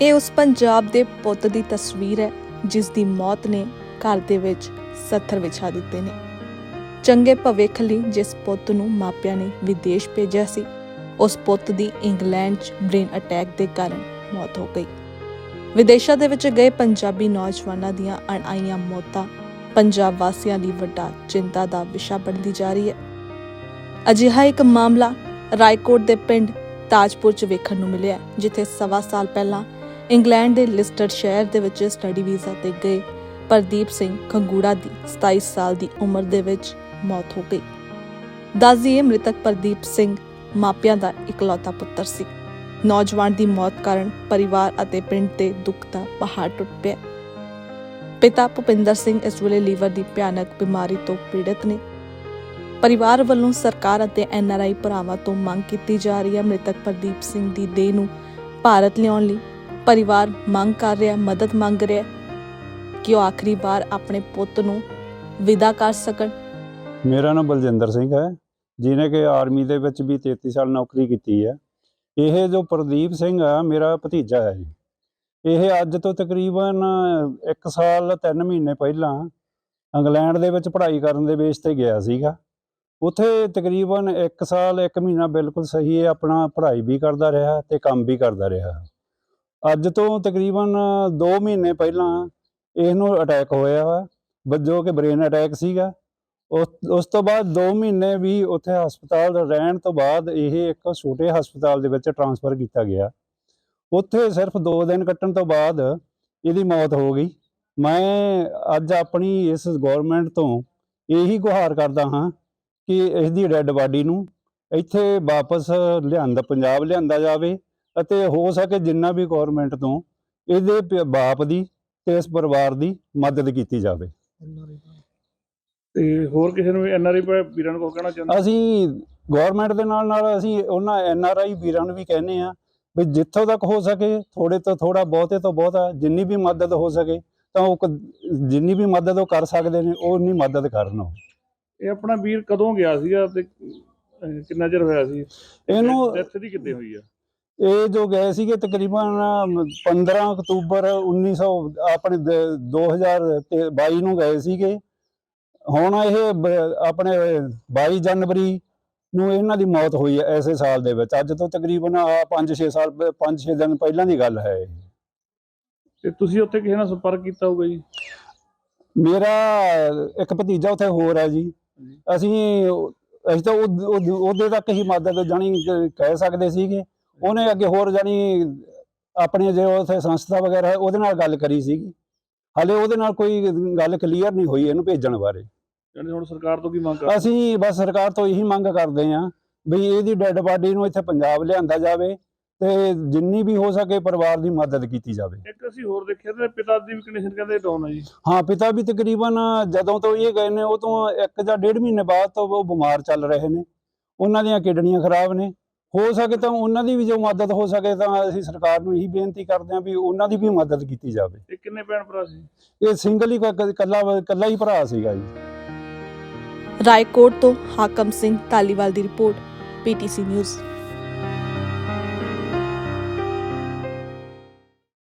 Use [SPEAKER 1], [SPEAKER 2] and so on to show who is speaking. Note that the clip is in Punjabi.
[SPEAKER 1] ਇਹ ਉਸ ਪੰਜਾਬ ਦੇ ਪੁੱਤ ਦੀ ਤਸਵੀਰ ਹੈ, ਜਿਸ ਦੀ ਮੌਤ ਨੇ ਘਰ ਦੇ ਵਿੱਚ ਸੱਥਰ ਵਿਛਾ ਦਿੱਤੇ ਨੇ। ਚੰਗੇ ਭਵਿੱਖ ਲਈ ਜਿਸ ਪੁੱਤ ਨੂੰ ਮਾਪਿਆਂ ਨੇ ਵਿਦੇਸ਼ ਭੇਜਿਆ ਸੀ, ਉਸ ਪੁੱਤ ਦੀ ਇੰਗਲੈਂਡ 'ਚ ਬ੍ਰੇਨ ਅਟੈਕ ਦੇ ਕਾਰਨ ਮੌਤ ਹੋ ਗਈ। ਵਿਦੇਸ਼ਾਂ ਦੇ ਵਿੱਚ ਗਏ ਪੰਜਾਬੀ ਨੌਜਵਾਨਾਂ ਦੀਆਂ ਅਣਆਈਆਂ ਮੌਤਾਂ ਪੰਜਾਬ ਵਾਸੀਆਂ ਲਈ ਵੱਡਾ ਚਿੰਤਾ ਦਾ ਵਿਸ਼ਾ ਬਣਦੀ ਜਾ ਰਹੀ ਹੈ। ਅਜਿਹਾ ਇੱਕ ਮਾਮਲਾ ਰਾਏਕੋਟ ਦੇ ਪਿੰਡ ਤਾਜਪੁਰ 'ਚ ਵੇਖਣ ਨੂੰ ਮਿਲਿਆ, ਜਿੱਥੇ ਸਵਾ ਸਾਲ ਪਹਿਲਾਂ ਇੰਗਲੈਂਡ ਦੇ ਲਿਸਟਡ ਸ਼ਹਿਰ ਦੇ ਵਿੱਚ ਸਟੱਡੀ ਵੀਜ਼ਾ ਤੇ ਗਏ। ਪ੍ਰਦੀਪ ਸਿੰਘ ਖੰਗੂੜਾ ਦੀ 27 ਸਾਲ ਦੀ ਉਮਰ ਦੇ ਵਿੱਚ ਮੌਤ ਹੋ ਗਈ। ਦੱਸਦੀਏ ਮ੍ਰਿਤਕ ਪ੍ਰਦੀਪ ਸਿੰਘ ਮਾਪਿਆਂ ਦਾ ਇਕਲੌਤਾ ਪੁੱਤਰ ਸੀ। ਨੌਜਵਾਨ ਦੀ ਮੌਤ ਕਾਰਨ ਪਰਿਵਾਰ ਅਤੇ ਪਿੰਡ ਤੇ ਦੁੱਖ ਦਾ ਪਹਾੜ ਟੁੱਟ ਪਿਆ। ਪਿਤਾ ਭੁਪਿੰਦਰ ਸਿੰਘ ਇਸ ਵੇਲੇ ਲੀਵਰ ਦੀ ਭਿਆਨਕ ਬਿਮਾਰੀ ਤੋਂ ਪੀੜਤ ਨੇ। ਪਰਿਵਾਰ ਵੱਲੋਂ ਸਰਕਾਰ ਅਤੇ ਐਨਆਰਆਈ ਭਰਾਵਾਂ ਤੋਂ ਮੰਗ ਕੀਤੀ ਜਾ ਰਹੀ ਹੈ ਮ੍ਰਿਤਕ ਪ੍ਰਦੀਪ ਸਿੰਘ ਦੀ ਦੇਹ ਨੂੰ ਭਾਰਤ ਲਿਆਉਣ ਲਈ। ਪਰਿਵਾਰ ਮੰਗ ਕਰ ਰਿਹਾ, ਮਦਦ ਮੰਗ ਰਿਹਾ ਕਿ ਉਹ ਆਖਰੀ ਵਾਰ ਆਪਣੇ ਪੁੱਤ ਨੂੰ ਵਿਦਾ ਕਰ ਸਕਣ।
[SPEAKER 2] ਮੇਰਾ ਨਾਮ ਬਲਜਿੰਦਰ ਸਿੰਘ ਹੈ ਜਿਨੇ ਕਿ ਆਰਮੀ ਦੇ ਵਿੱਚ ਵੀ 33 ਸਾਲ ਨੌਕਰੀ ਕੀਤੀ ਹੈ। ਇਹ ਜੋ ਪ੍ਰਦੀਪ ਸਿੰਘ ਆ, ਮੇਰਾ ਭਤੀਜਾ ਹੈ ਜੀ। ਇਹ ਅੱਜ ਤੋਂ ਤਕਰੀਬਨ 1 ਸਾਲ 3 ਮਹੀਨੇ ਪਹਿਲਾਂ ਇੰਗਲੈਂਡ ਦੇ ਵਿੱਚ ਪੜ੍ਹਾਈ ਕਰਨ ਦੇ ਬੇਸ ਤੇ ਗਿਆ ਸੀਗਾ। ਉੱਥੇ ਤਕਰੀਬਨ 1 ਸਾਲ 1 ਮਹੀਨਾ ਬਿਲਕੁਲ ਸਹੀ ਹੈ ਆਪਣਾ ਪੜ੍ਹਾਈ ਵੀ ਕਰਦਾ ਰਿਹਾ ਤੇ ਕੰਮ ਵੀ ਕਰਦਾ ਰਿਹਾ। ਅੱਜ ਤੋਂ ਤਕਰੀਬਨ 2 ਮਹੀਨੇ ਪਹਿਲਾਂ ਇਹਨੂੰ ਅਟੈਕ ਹੋਇਆ ਵਾ ਜੋ ਕਿ ਬ੍ਰੇਨ ਅਟੈਕ ਸੀਗਾ। ਉਸ ਤੋਂ ਬਾਅਦ 2 ਮਹੀਨੇ ਵੀ ਉੱਥੇ ਹਸਪਤਾਲ ਰਹਿਣ ਤੋਂ ਬਾਅਦ ਇਹ ਇੱਕ ਛੋਟੇ ਹਸਪਤਾਲ ਦੇ ਵਿੱਚ ਟਰਾਂਸਫਰ ਕੀਤਾ ਗਿਆ। ਉੱਥੇ ਸਿਰਫ 2 ਦਿਨ ਕੱਟਣ ਤੋਂ ਬਾਅਦ ਇਹਦੀ ਮੌਤ ਹੋ ਗਈ। ਮੈਂ ਅੱਜ ਆਪਣੀ ਇਸ ਗਵਰਨਮੈਂਟ ਤੋਂ ਇਹੀ ਗੁਹਾਰ ਕਰਦਾ ਹਾਂ ਕਿ ਇਸ ਦੀ ਡੈੱਡ ਬਾਡੀ ਨੂੰ ਇੱਥੇ ਵਾਪਸ ਲਿਆਂਦਾ, ਪੰਜਾਬ ਲਿਆਂਦਾ ਜਾਵੇ। ਅਤੇ ਹੋ ਸਕੇ ਜਿੰਨਾ ਵੀ ਗਵਰਨਮੈਂਟ ਤੋਂ ਇਹਦੇ ਪ- ਬਾਪ ਦੀ ਤੇ ਇਸ ਪਰਿਵਾਰ ਦੀ ਮਦਦ ਕੀਤੀ ਜਾਵੇ।
[SPEAKER 3] ਤੇ ਹੋਰ ਕਿਸੇ ਨੂੰ ਐਨਆਰਆਈ ਵੀਰਾਂ ਨੂੰ ਕਹਿਣਾ ਚਾਹੁੰਦੇ?
[SPEAKER 2] ਅਸੀਂ ਗਵਰਨਮੈਂਟ ਦੇ ਨਾਲ ਨਾਲ ਅਸੀਂ ਉਹਨਾਂ ਐਨ ਆਰ ਆਈ ਵੀਰਾਂ ਨੂੰ ਵੀ ਕਹਿੰਦੇ ਆ ਵੀ ਜਿੱਥੋਂ ਤੱਕ ਹੋ ਸਕੇ ਥੋੜੇ ਤੋਂ ਥੋੜਾ ਬਹੁਤੇ ਤੋਂ ਬਹੁਤਾ ਜਿੰਨੀ ਵੀ ਮਦਦ ਹੋ ਸਕੇ ਤਾਂ ਉਹ ਕ- ਜਿੰਨੀ ਵੀ ਮਦਦ ਉਹ ਕਰ ਸਕਦੇ ਨੇ ਉਹ ਉਨੀ ਮਦਦ ਕਰਨ ਉਹ।
[SPEAKER 3] ਇਹ ਆਪਣਾ ਵੀਰ ਕਦੋਂ ਗਿਆ ਸੀਗਾ ਤੇ ਅਹ, ਕਿੰਨਾ ਚਿਰ ਹੋਇਆ ਸੀ?
[SPEAKER 2] ਇਹਨੂੰ
[SPEAKER 3] ਡੈਥ ਦੀ ਕਿੱਦੇ ਹੋਈ ਆ?
[SPEAKER 2] ਇਹ ਜੋ ਗਏ ਸੀਗੇ ਤਕਰੀਬਨ 15 ਅਕਤੂਬਰ 1900 ਆਪਣੇ ਦ- 2022 ਨੂੰ ਗਏ ਸੀਗੇ। ਹੁਣ ਇਹ ਆਪਣੇ 22 ਜਨਵਰੀ ਨੂੰ ਇਹਨਾਂ ਦੀ ਮੌਤ ਹੋਈ ਹੈ ਐਸੇ ਸਾਲ ਦੇ ਵਿੱਚ। ਅੱਜ ਤੋਂ ਤਕਰੀਬਨ 5-6 ਸਾਲ 5-6 ਦਿਨ ਪਹਿਲਾਂ ਦੀ ਗੱਲ ਹੈ ਇਹ।
[SPEAKER 3] ਤੇ ਤੁਸੀਂ ਉੱਥੇ ਕਿਸੇ ਨਾਲ ਸੰਪਰਕ ਕੀਤਾ ਹੋਊਗਾ ਜੀ?
[SPEAKER 2] ਮੇਰਾ ਇੱਕ ਭਤੀਜਾ ਉੱਥੇ ਹੋਰ ਹੈ ਜੀ। ਅਸੀਂ ਅਸੀਂ ਤਾਂ ਉਹ- ਉਹ- ਉਹਦੇ ਤੱਕ ਹੀ ਮਦਦ ਜਾਣੀ ਕਹਿ ਸਕਦੇ ਸੀਗੇ। ਉਹਨੇ ਅੱਗੇ ਹੋਰ ਜਾਣੀ ਆਪਣੇ ਜੇ ਉੱਥੇ ਸੰਸਥਾ ਵਗੈਰਾ ਉਹਦੇ ਨਾਲ ਗੱਲ ਕਰੀ ਸੀਗੀ। ਹਾਲੇ ਉਹਦੇ ਨਾਲ ਕੋਈ ਗੱਲ ਕਲੀਅਰ ਨਹੀਂ ਹੋਈ ਇਹਨੂੰ ਭੇਜਣ ਬਾਰੇ।
[SPEAKER 3] ਯਾਨੀ ਹੁਣ ਸਰਕਾਰ ਤੋਂ ਕੀ ਮੰਗ ਕਰ
[SPEAKER 2] ਅਸੀਂ ਬਸ ਸਰਕਾਰ ਤੋਂ ਇਹੀ ਮੰਗ ਕਰਦੇ ਹਾਂ ਵੀ ਇਹਦੀ ਡੈੱਡ ਬਾਡੀ ਨੂੰ ਇੱਥੇ ਪੰਜਾਬ ਲਿਆਂਦਾ ਜਾਵੇ ਤੇ ਜਿੰਨੀ ਵੀ ਹੋ ਸਕੇ ਪਰਿਵਾਰ ਦੀ ਮਦਦ ਕੀਤੀ ਜਾਵੇ।
[SPEAKER 3] ਇੱਕ ਅਸੀਂ ਹੋਰ ਦੇਖਿਆ ਤੇ ਪਿਤਾ ਦੀ ਵੀ ਕੰਡੀਸ਼ਨ ਕਹਿੰਦੇ ਡਾਊਨ ਹੈ ਜੀ।
[SPEAKER 2] ਹਾਂ ਪਿਤਾ ਵੀ ਤਕਰੀਬਨ ਜਦੋਂ ਤੋਂ ਇਹ ਗਏ ਨੇ ਉਹ ਤੋਂ ਇੱਕ ਜਾਂ ਡੇਢ ਮਹੀਨੇ ਬਾਅਦ ਤੋਂ ਉਹ ਬਿਮਾਰ ਚੱਲ ਰਹੇ ਨੇ। ਉਹਨਾਂ ਦੀਆਂ ਕਿਡਨੀਆਂ ਖਰਾਬ ਨੇ। ਹੋ ਸਕੇ ਤਾਂ ਉਹਨਾਂ ਦੀ ਵੀ ਜੋ ਮਦਦ ਹੋ ਸਕੇ ਤਾਂ ਅਸੀਂ ਸਰਕਾਰ ਨੂੰ ਇਹੀ ਬੇਨਤੀ ਕਰਦੇ ਹਾਂ ਵੀ ਉਹਨਾਂ ਦੀ ਵੀ ਮਦਦ ਕੀਤੀ ਜਾਵੇ।
[SPEAKER 3] ਇਹ ਕਿੰਨੇ ਭੈਣ ਭਰਾ ਸੀ?
[SPEAKER 2] ਇਹ ਸਿੰਗਲ ਹੀ ਇਕੱਲਾ ਇਕੱਲਾ ਹੀ ਭਰਾ ਸੀਗਾ ਜੀ।
[SPEAKER 1] ਰਾਏਕੋਟ ਤੋਂ ਹਾਕਮ ਸਿੰਘ ਧਾਲੀਵਾਲ ਦੀ ਰਿਪੋਰਟ ਪੀਟੀਸੀ ਨਿਊਜ਼।